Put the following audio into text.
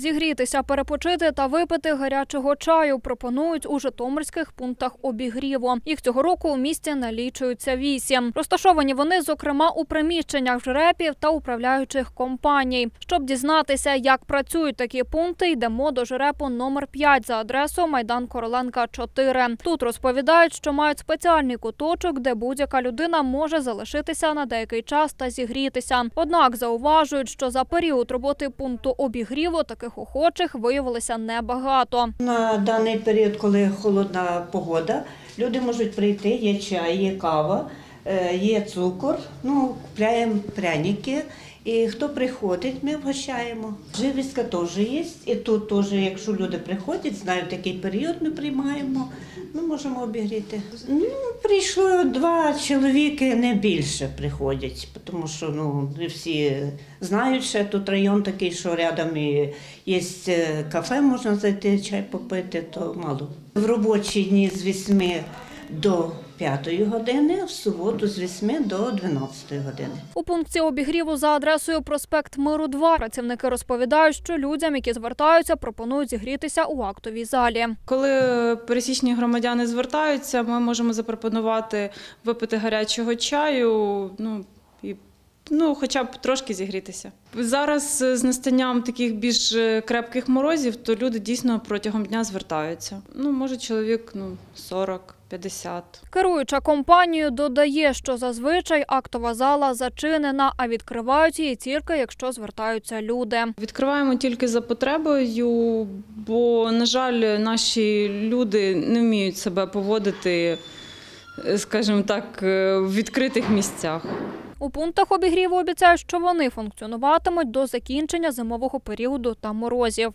Зігрітися, перепочити та випити гарячого чаю пропонують у житомирських пунктах обігріву. Їх цього року у місті налічуються вісім. Розташовані вони, зокрема, у приміщеннях жрепів та управляючих компаній. Щоб дізнатися, як працюють такі пункти, йдемо до жрепу номер 5 за адресою Майдан Короленка 4. Тут розповідають, що мають спеціальний куточок, де будь-яка людина може залишитися на деякий час та зігрітися. Однак зауважують, що за період роботи пункту обігріву таких охочих виявилося небагато. На даний період, коли холодна погода, люди можуть прийти, є чай, є кава, є цукор, ну, купляємо пряники. І хто приходить, ми вгощаємо. Живістка теж є. І тут теж, якщо люди приходять, знають, який період ми приймаємо, ми можемо обігріти. Ну, прийшло два чоловіки, не більше приходять, тому що ну, всі знають, що тут район такий, що рядом і є е, кафе, можна зайти, чай попити, то мало. В робочі дні з 8 до 5 години, в суботу з 8 до 12 години. У пункті обігріву за адресою проспект Миру 2 працівники розповідають, що людям, які звертаються, пропонують зігрітися у актовій залі. Коли пересічні громадяни звертаються, ми можемо запропонувати випити гарячого чаю, ну і ну, хоча б трошки зігрітися. Зараз е, з настанням таких більш е, крепких морозів, то люди дійсно протягом дня звертаються. Ну, може, чоловік ну, 40, 50. Керуюча компанією додає, що зазвичай актова зала зачинена, а відкривають її тільки, якщо звертаються люди. Відкриваємо тільки за потребою, бо, на жаль, наші люди не вміють себе поводити, е, скажімо так, в відкритих місцях. У пунктах обігріву обіцяють, що вони функціонуватимуть до закінчення зимового періоду та морозів.